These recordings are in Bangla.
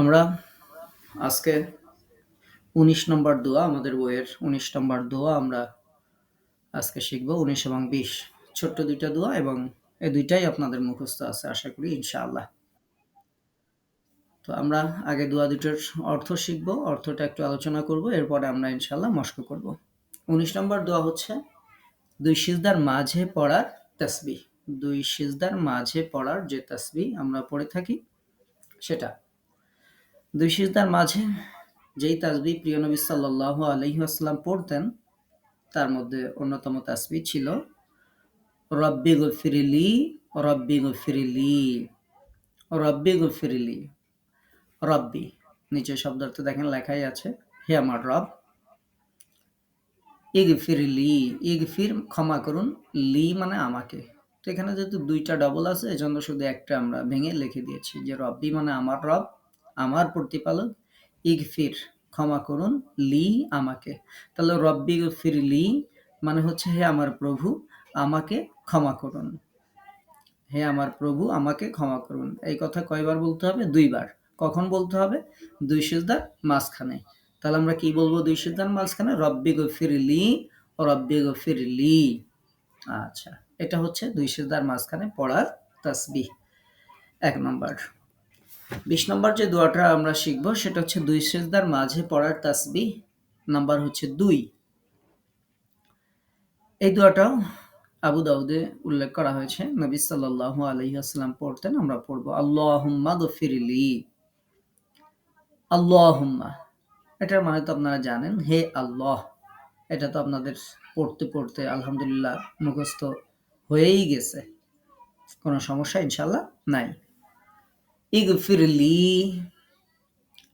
আমরা আজকে ১৯ নম্বর দোয়া, আমাদের বইয়ের ১৯ নম্বর দোয়া আমরা আজকে শিখব ১৯ এবং ২০ ছোট্ট দুইটা দোয়া এবং এই দুইটাই আপনাদের মুখস্থ আছে, আশা করি, ইনশাআল্লাহ। তো আমরা আগে দোয়া দুটোর অর্থ শিখব, অর্থটা একটু আলোচনা করব, এরপরে আমরা ইনশাআল্লাহ মস্ক করব। ১৯ নম্বর দোয়া হচ্ছে, দুই সিজদার মাঝে পড়ার তসবি দুই সিজদার মাঝে পড়ার যে তসবি আমরা পড়ে থাকি, সেটা দুই সিজদার মাঝে যেই তাসবি প্রিয় নবী সাল্লাহ আলহিহাস্লাম পড়তেন, তার মধ্যে অন্যতম তাসবি ছিল, রব্বি গফিরিলি রব্বি গফিরিলি রব্বি গফিরিলি, রব্বি। নিচে শব্দার্থ দেখেন লেখাই আছে, হে আমার রব ইগ ফিরলি ইগ ফির ক্ষমা করুন, লি মানে আমাকে। তো এখানে যেহেতু দুইটা ডবল আছে, এজন্য শুধু একটা আমরা ভেঙে লিখে দিয়েছি যে, রব্বি মানে আমার রব আমার প্রতিপালক, ইগফির, ক্ষমা করুন, লি আমাকে। তাহলে রব্বি ফির লি মানে হচ্ছে হে আমার প্রভু, আমাকে ক্ষমা করুন। হে আমার প্রভু, আমাকে ক্ষমা করুন। এই কথা কয়বার বলতে হবে? দুইবার। কখন বলতে হবে? দুই সিজদার মাঝখানে। তাহলে আমরা কি বলব দুই সিজদার মাঝখানে? রব্বি গফির লি ও রব্বি গফির লি। আচ্ছা এটা হচ্ছে দুই সিজদার মাঝখানে পড়ার তাসবিহ। এক নম্বর। বিশ নম্বর যে দোয়াটা আমরা শিখব, সেটা হচ্ছে দুই সেজদার মাঝে পড়ার তাসবি নাম্বার হচ্ছে দুই। এই দোয়াটাও আবু দাউদে উল্লেখ করা হয়েছে। নবী সাল্লাহ আলহিহাস্লাম পড়তেন, আমরা পড়ব, আল্লাহুম্মা গফিরলি। আল্লাহুম্মা। এটার মানে তো আপনারা জানেন, হে আল্লাহ। এটা তো আপনাদের পড়তে পড়তে আলহামদুলিল্লাহ মুখস্থ হয়েই গেছে। কোনো সমস্যা ইনশাল্লাহ নাই। ইগফিরলি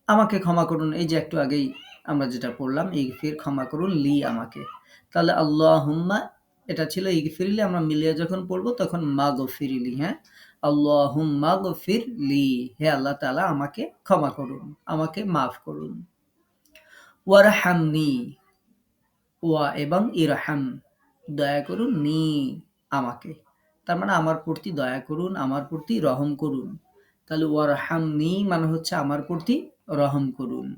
আমাকে ক্ষমা করুন। এই যে একটু আগেই আমরা যেটা পড়লাম, ইগফির, ক্ষমা করুন, লি আমাকে। তাহলে আল্লাহ হুম্মা এটা ছিল ইগফিরলি আমরা মিলিয়ে যখন পড়ব তখন মা গফিরলি হ্যাঁ? আল্লাহ হুম্মা গফির লি। হে আল্লাহ তালা আমাকে ক্ষমা করুন, আমাকে মাফ করুন। ওয়ারহামনি, ওয়া এবং ইরহাম, দয়া করুন, নি আমাকে। তার মানে আমার প্রতি দয়া করুন, আমার প্রতি রহম করুন। তাহলে ওয়ারহামনি মানে হচ্ছে আমার প্রতি রহম করুন।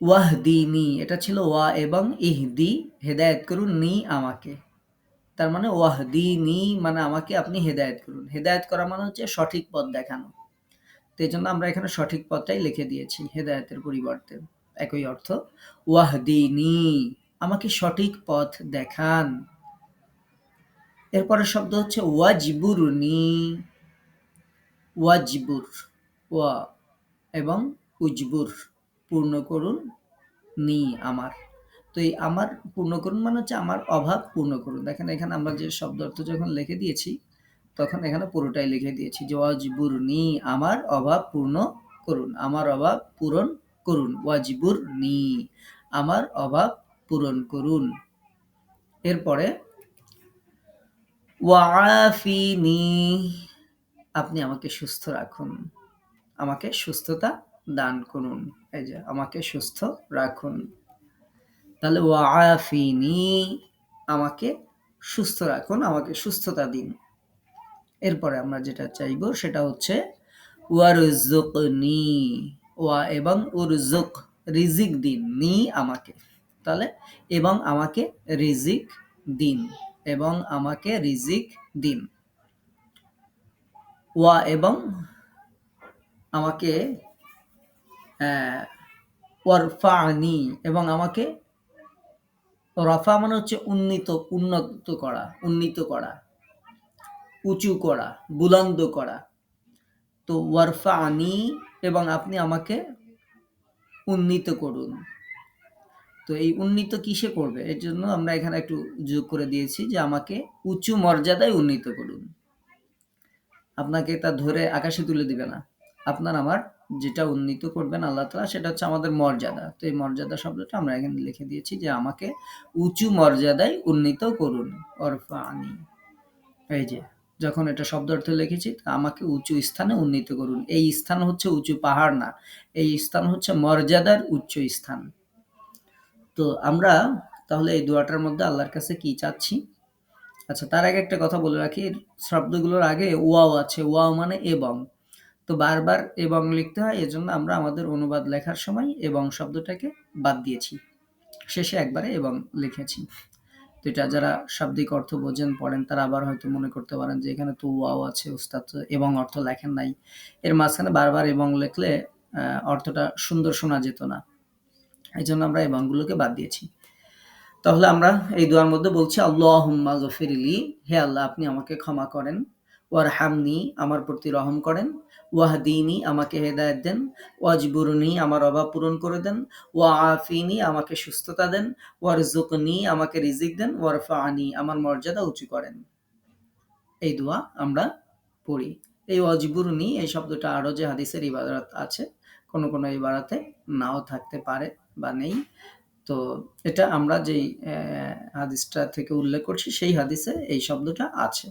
ওয়াহদিনি, এটা ছিল ওয়া এবং ইহদি, হেদায়ত করুন নি আমাকে। তার মানে ওয়াহদিনি মানে আমাকে আপনি হেদায়ত করুন। হেদায়ত করা মানে হচ্ছে সঠিক পথ দেখানো। তো এই জন্য আমরা এখানে সঠিক পথটাই লিখে দিয়েছি হেদায়তের পরিবর্তে। একই অর্থ, ওয়াহদিনি, আমাকে সঠিক পথ দেখান। এরপরের শব্দ হচ্ছে ওয়াজিবুরনি। ওয়াজিবুর, ওয়া এবং উজবুর, পূর্ণ করুন নি আমার। তো এই আমার পূর্ণ করুন মানে হচ্ছে আমার অভাব পূর্ণ করুন। দেখেন এখানে আমরা যে শব্দ অর্থ যখন লিখে দিয়েছি, তখন এখানে পুরোটাই লিখে দিয়েছি যে ওয়াজিবুর নি আমার অভাব পূর্ণ করুন, আমার অভাব পূরণ করুন, ওয়াজিবুর নি আমার অভাব পূরণ করুন। এরপরে ওয়াফিনি আপনি আমাকে সুস্থ রাখুন। আমাকে সুস্থতা দান করুন। এই যে, আমাকে সুস্থ রাখুন। তাহলে ওয়াফিনি আমাকে সুস্থ রাখুন, আমাকে সুস্থতা দিন। এরপরে আমরা যেটা চাইব সেটা হচ্ছে ওয়ারুজুকনি ওয়া এবং উরজুক রিজিক দিন। নি আমাকে। তাহলে এবং আমাকে রিজিক দিন, এবং আমাকে রিজিক দিন। ওয়া এবং আমাকে ওয়ারফানি এবং আমাকে, রফা মানে হচ্ছে উন্নীত, উন্নত করা, উন্নীত করা, উঁচু করা, বুলন্দ করা। তো ওয়ারফা আনি এবং আপনি আমাকে উন্নীত করুন। তো এই উন্নীত কিসে করবে? এর জন্য আমরা এখানে একটু যোগ করে দিয়েছি যে আমাকে উঁচু মর্যাদায় উন্নীত করুন। আপনাকে তা ধরে আকাশে তুলে দিবে না। আপনার আমার যেটা উন্নীত করবেন আল্লাহ তালা সেটা হচ্ছে আমাদের মর্যাদা। তো এই মর্যাদা শব্দটা আমরা এখানে লিখে দিয়েছি যে, আমাকে উঁচু মর্যাদায় উন্নীত করুন অরফা আনি এই যে, যখন এটা শব্দ অর্থ লিখেছি আমাকে উঁচু স্থানে উন্নীত করুন। এই স্থান হচ্ছে উঁচু পাহাড় না, এই স্থান হচ্ছে মর্যাদার উচ্চ স্থান। তো আমরা তাহলে এই দোয়াটার মধ্যে আল্লাহর কাছে কি চাচ্ছি? আচ্ছা তার আগে একটা কথা বলে রাখি শব্দগুলোর আগে ওয়াও আছে ওয়াও মানে এবং তো বারবার এবং লিখতে হয় এজন্য আমরা আমাদের অনুবাদ লেখার সময় এবং শব্দটাকে বাদ দিয়েছি। শেষে একবারে এবং লিখেছি। তো এটা যারা শাব্দিক অর্থ বোঝেন, পড়েন তারা আবার হয়তো মনে করতে পারেন যে এখানে তো ওয়াও আছে উস্তাদ এবং অর্থ লেখেন নাই। এর মাঝখানে বারবার এবং লিখলে অর্থটা সুন্দর শোনা যেত না। এই জন্য আমরা এবংগুলোকে বাদ দিয়েছি। তাহলে আমরা এই দোয়ার মধ্যে বলছি আল্লাহুম্মা গফিরলি হে আল্লাহ আপনি আমাকে ক্ষমা করেন। ওয়ার হামনি আমার প্রতি রহম করেন। ওয়াহদিনি আমাকে হেদায়েত দেন। ওয়াজবুরনি আমার অভাব পূরণ করে দেন। ওয়াআফিনি আমাকে সুস্থতা দেন। ওয়ারজুকনি আমাকে রিজিক দেন। ওয়ারফানি আমার মর্যাদা উঁচু করেন। এই দোয়া আমরা পড়ি। এই ওয়াজবুরনি এই শব্দটা আরও যে হাদিসের ইবারত আছে, কোনো কোন ইবারাতে নাও থাকতে পারে বা নেই। তো এটা আমরা যেই হাদিসটা থেকে উল্লেখ করছি, সেই হাদিসে এই শব্দটা আছে।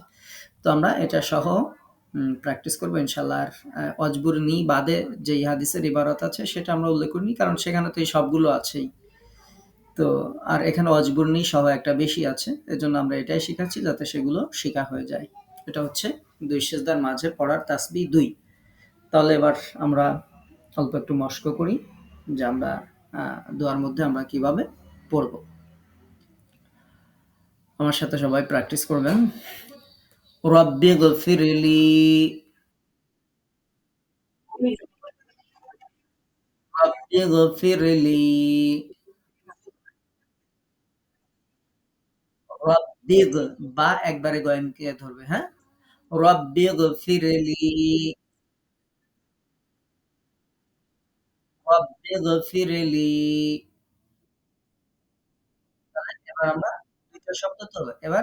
তো আমরা এটা সহ প্র্যাকটিস করব ইনশাআল্লাহ। আর আ বাদে যেই হাদিসের ইবারত আছে, সেটা আমরা উল্লেখ করিনি। কারণ সেখানে তো এই সবগুলো আছেই। তো, আর এখানে ওয়াজবুরনি সহ একটা বেশি আছে। এজন্য আমরা এটাই শিখাচ্ছি যাতে সেগুলো শিখা হয়ে যায়। এটা হচ্ছে ২ সেজদার মাঝে পড়ার তাসবিহ ২। তাহলে এবার আমরা অল্প একটু মশক করি, যে আমরা দোয়ার মধ্যে আমরা কীভাবে পড়ব। আমার সাথে সবাই প্র্যাকটিস করবেন। রব্বিগফিরলি রব্বিগফিরলি রব্বিগ বা একবারে গয়েমকে ধরবে, হ্যাঁ? রব্বিগফিরলি রব্বিগফিরলি তাহলে এবার আমরা ২ টা শব্দ তো এবার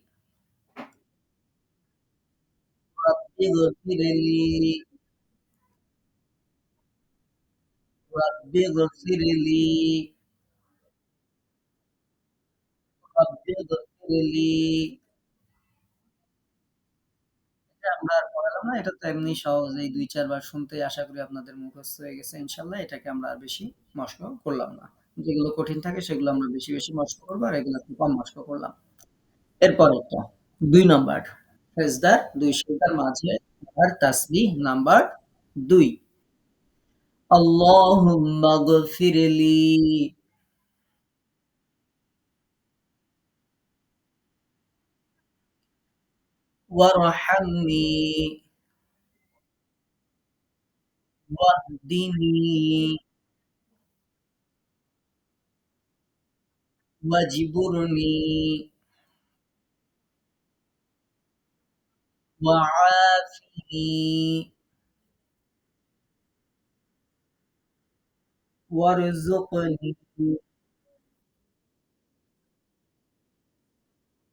এটা তো এমনি সহজেই ২-৪ বার শুনতেই আশা করি আপনাদের মুখস্থ হয়ে গেছে ইনশাআল্লাহ। এটাকে আমরা আর বেশি মশক করলাম না। যেগুলো কঠিন থাকে সেগুলো আমরা বেশি, বেশি মশক করব আর এগুলো একটু কম মশক করলাম। এরপরেরটা ২ নাম্বার সেজদার ২ সেজদার মাঝে পড়ার তাসবিহ নাম্বার ২ আল্লাহুম্মাগফিরলি ওয়ারহামনি। ওয়াহদিনি। ওয়াজবুরনি। ওয়াআফিনি ওয়ারজুকনি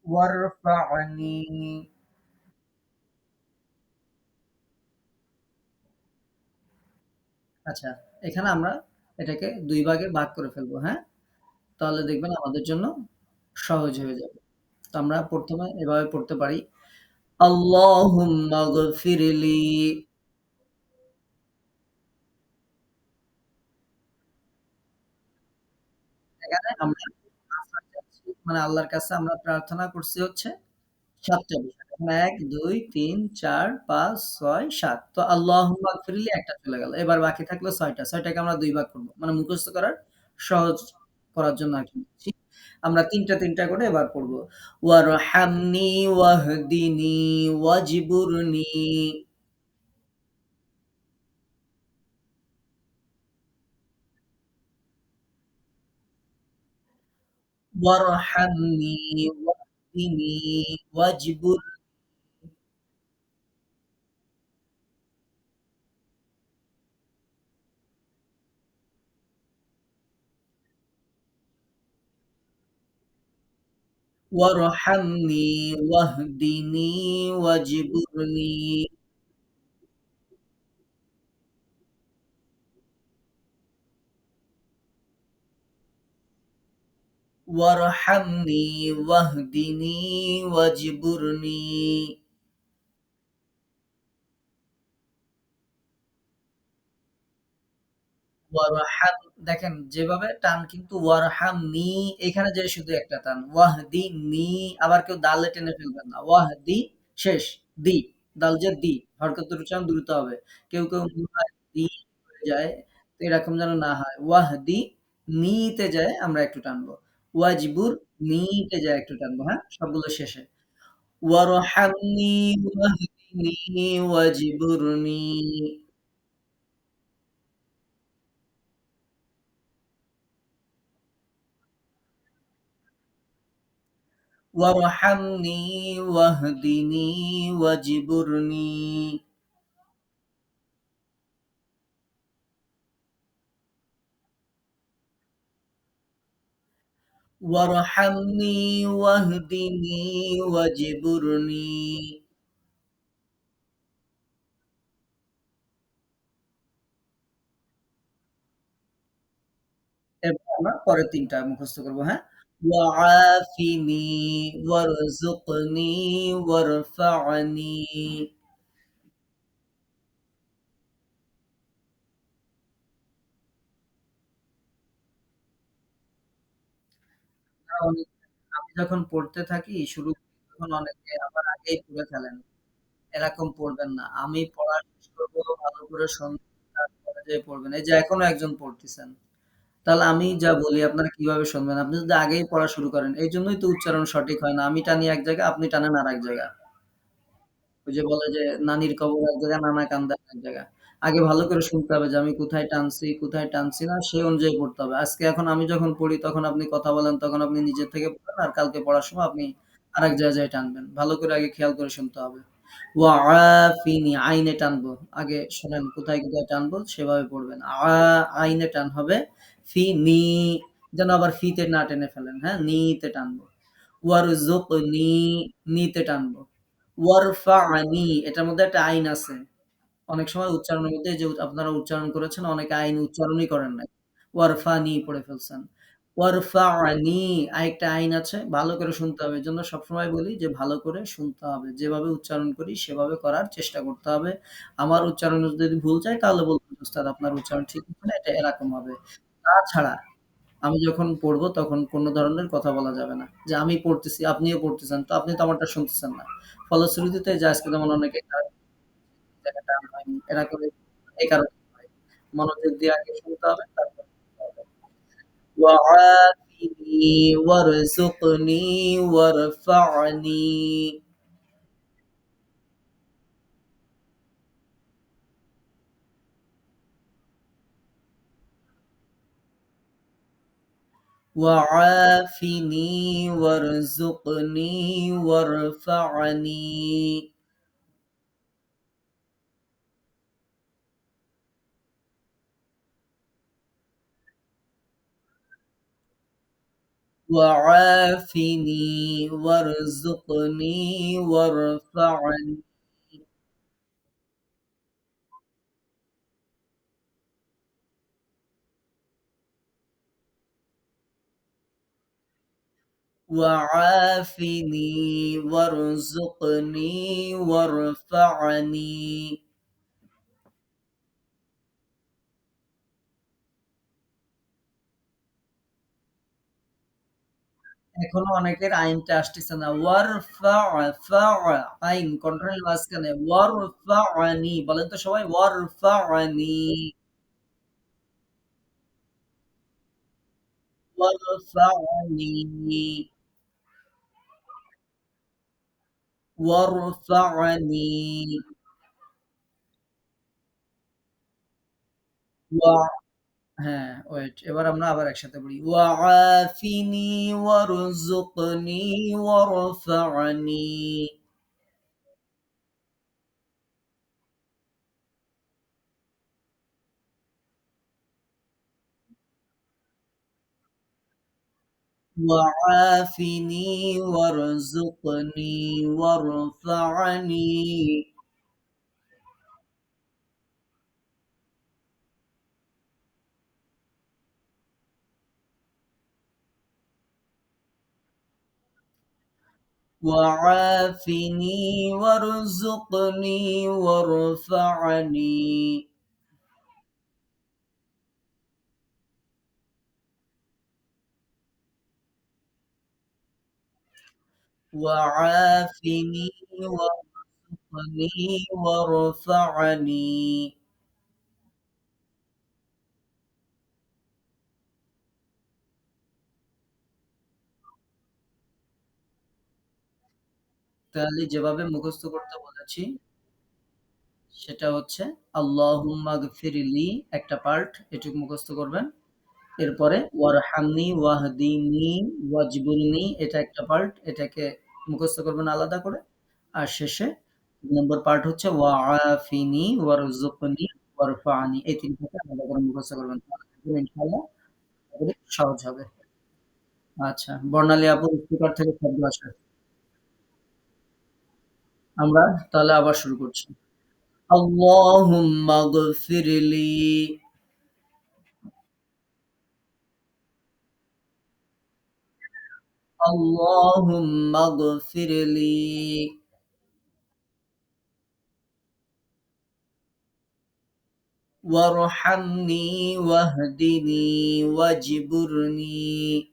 ওয়ারফা'নি আচ্ছা, এখানে আমরা এটাকে দুই ভাগে ভাগ করে ফেলব হ্যাঁ? তাহলে দেখবেন আমাদের জন্য সহজ হয়ে যাবে। তো আমরা প্রথমে এভাবে পড়তে পারি। আফার চাচ্ছি মানে আল্লাহর কাছে আমরা প্রার্থনা করছি হচ্ছে ৭ টা বিষয়। ১, ২, ৩, ৪, ৫, ৬, ৭ তো আল্লাহুম্মাগফিরলি একটা চলে গেল। এবার বাকি থাকল ৬ টা। ৬ টাকে আমরা ২ ভাগ করব। মানে মুখস্থ করার সহজ করার জন্য আরকি। আমরা তিনটা তিনটা করে এবার পড়ব। ওয়ারহামনি ওয়াহদিনি ওয়াজিবুরনি ওয়ারহামনি ওয়াহদিনি ওয়াজবুরনি ওয়ারহামনি ওয়াহদিনি ওয়াজবুরনি ওয়ারহামনি ওয়াহদিনি ওয়াজবুরনি ওয়ারহাম দেখেন যেভাবে টান কিন্তু ওয়ারহামনি এখানে যে শুধু একটা টান। ওয়াহদিনি আবার কেউ দালে টেনে ফেলবেন না। ওয়াহদি শেষ। দি দাল জের দি। হরকতের উচ্চারণ দ্রুত হবে। কেউ, কেউ দি যায়। তো এরকম যেন না হয়। ওয়াহদি নি তে যায় আমরা একটু টানবো। ওয়াজবুর নি তে যায় একটু টানবো, হ্যাঁ? সবগুলো শেষে। ওয়ারহামনি ওয়াহদিনি ওয়াজবুরনি ওয়ারহামনি ওয়াহদিনি ওয়াজবুরনি ওয়ারহামনি ওয়াহদিনি ওয়াজবুরনি এরপর আমরা পরের ৩ টা মুখস্থ করব, হ্যাঁ? ওয়াআফিনি ওয়ারযুকনি ওয়ারফা'নি আমি যখন পড়তে থাকি, শুরু তখন অনেকে আমার আগেই পড়ে ফেলেন। এরকম পড়বেন না। আমি পড়া শেষ ভালো করে যেয়ে পড়বেন। এই যে এখনও একজন পড়তেছেন। তাহলে আমি যা বলি আপনারা কীভাবে শুনবেন? আপনি যদি আগেই পড়া শুরু করেন, এইজন্যই তো উচ্চারণ সঠিক হয় না। আমি টানি এক জায়গায়, আপনি টানেন আরেক জায়গায়। ওই যে বলে যে, নানির কবর এক জায়গায়, নানা কান্দে আরেক জায়গায়। আগে ভালো করে শুনতে হবে যে আমি কোথায় টানছি, কোথায় টানছি না, সেই অনুযায়ী পড়তে হবে। আজকে এখন আমি যখন পড়ি, তখন আপনি কথা বলেন, তখন আপনি নিজের থেকে পড়েন, আর কালকে পড়ার সময় আপনি আরেক জায়গায় যেয়ে টানবেন। ভালো করে আগে খেয়াল করে শুনতে হবে। ওয়াআফিনি আইনে টানবো। আগে শোনেন কোথায়, কোথায় টানবো সেভাবে পড়বেন। আ আইনে টান হবে। ফি নি যেন আবার ফি তে না টেনে ফেলেন, হ্যাঁ? নি তে টানবো। নি তে টানবো। ওয়ারফা'নি এটার মধ্যে একটা আইন আছে। অনেক সময় উচ্চারণের মধ্যে যে আপনারা উচ্চারণ করেছেন, অনেকে আইন উচ্চারণই করেন নাই। ওয়ারফানি পড়ে ফেলছেন। ওয়ারফা'নি আরেকটা আইন আছে। ভালো করে শুনতে হবে। এজন্য সবসময় বলি যে ভালো করে শুনতে হবে। যেভাবে উচ্চারণ করি সেভাবে করার চেষ্টা করতে হবে। আমার উচ্চারণ যদি ভুল যায় তাহলে "উস্তাদ আপনার উচ্চারণ ঠিক হচ্ছে না, এটা এরকম হবে।" তাছাড়া আমি যখন পড়ব তখন কোন ধরনের কথা বলা যাবে না। যে আমি পড়তেছি, আপনিও পড়তেছেন। তো আপনি তো আমারটা শুনতেছেন না। ফলশ্রুতিতে যে আজকে যেমন অনেকে। এরা করে এই কারণে মনোযোগ দিয়ে আগে শুনতে হবে তারপর পড়তে হবে। ওয়াআফিনি وعافني وارزقني وارفعني. وعافني وارزقني وارفعني. وعافني وارزقني وارفعني এখনো অনেকের আইনটা আসতেছে না। ওয়ারফা ফা আইন কন্ট্রোলের মাঝখানে ওয়ারফা'নি বলেন তো সবাই ওয়ারফা'নি ওয়ারফা'নি ওয়ারফা'নি ওয়া হ্যাঁ, ওয়েট এবার আমরা আবার একসাথে পড়ি। ওয়াআফিনি ওয়ারযুকনি ওয়ারফা'নি وعافني وارزقني وارفعني. وعافني وارزقني وارفعني. وعافني وارزقني وارفعني তাহলে যেভাবে মুখস্থ করতে বলেছি সেটা হচ্ছে আল্লাহুম্মা গফিরলি একটা পার্ট এটুকু মুখস্থ করবেন এরপরে ওয়ারহামনি, ওয়াহদিনি, ওয়াজবুরনি, এটা একটা পার্ট এটাকে মুখস্থ করবেন আলাদা করে। আর শেষে নম্বর পার্ট হচ্ছে ওয়াআফিনি ওয়ারজুকনি ওয়ারফানি এই তিনটাকে আলাদা করে মুখস্থ করবেন। ইনশাআল্লাহ সহজ হবে। আচ্ছা বর্ণালী আপুর স্পিকার থেকে শব্দ আসে। আমরা তাহলে আবার শুরু করছি। আল্লাহুম্মা اللهم اغفر لي. وارحمني واهدني واجبرني.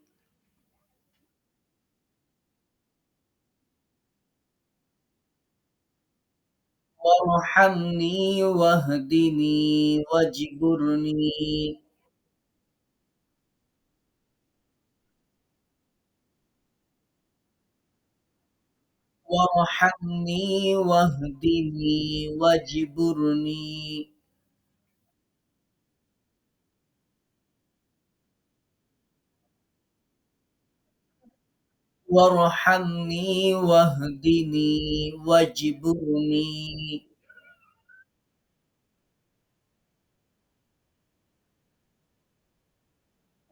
وارحمني واهدني واجبرني. وارحمني واهدني واجبرني. وارحمني واهدني واجبرني.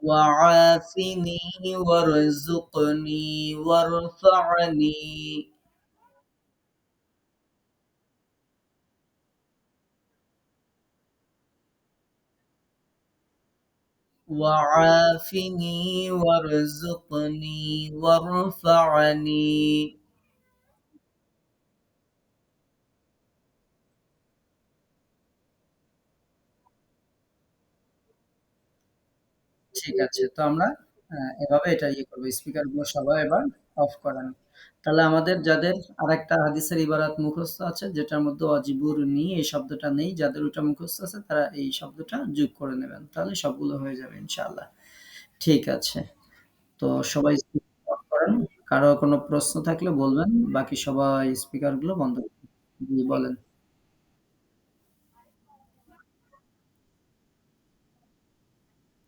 وعافني وارزقني وارفعني. وعافني وارزقني وارفعني ঠিক আছে। তো আমরা আ এভাবে এটা ইয়ে করব। স্পিকার গুলো সবাই এবার অফ করেন। তাহলে আমাদের যাদের আরেকটা হাদিসের ইবারাত মুখস্থ আছে যেটার মধ্যে অজিবুর নি এই শব্দটা নেই, যাদের ওটা মুখস্থ আছে তারা এই শব্দটা যোগ করে নেবেন। তাহলে সবগুলো হয়ে যাবে ইনশাআল্লাহ। ঠিক আছে। তো সবাই করেন। কারও কোনো প্রশ্ন থাকলে বলবেন। বাকি সবাই স্পিকারগুলো বন্ধ। বলেন।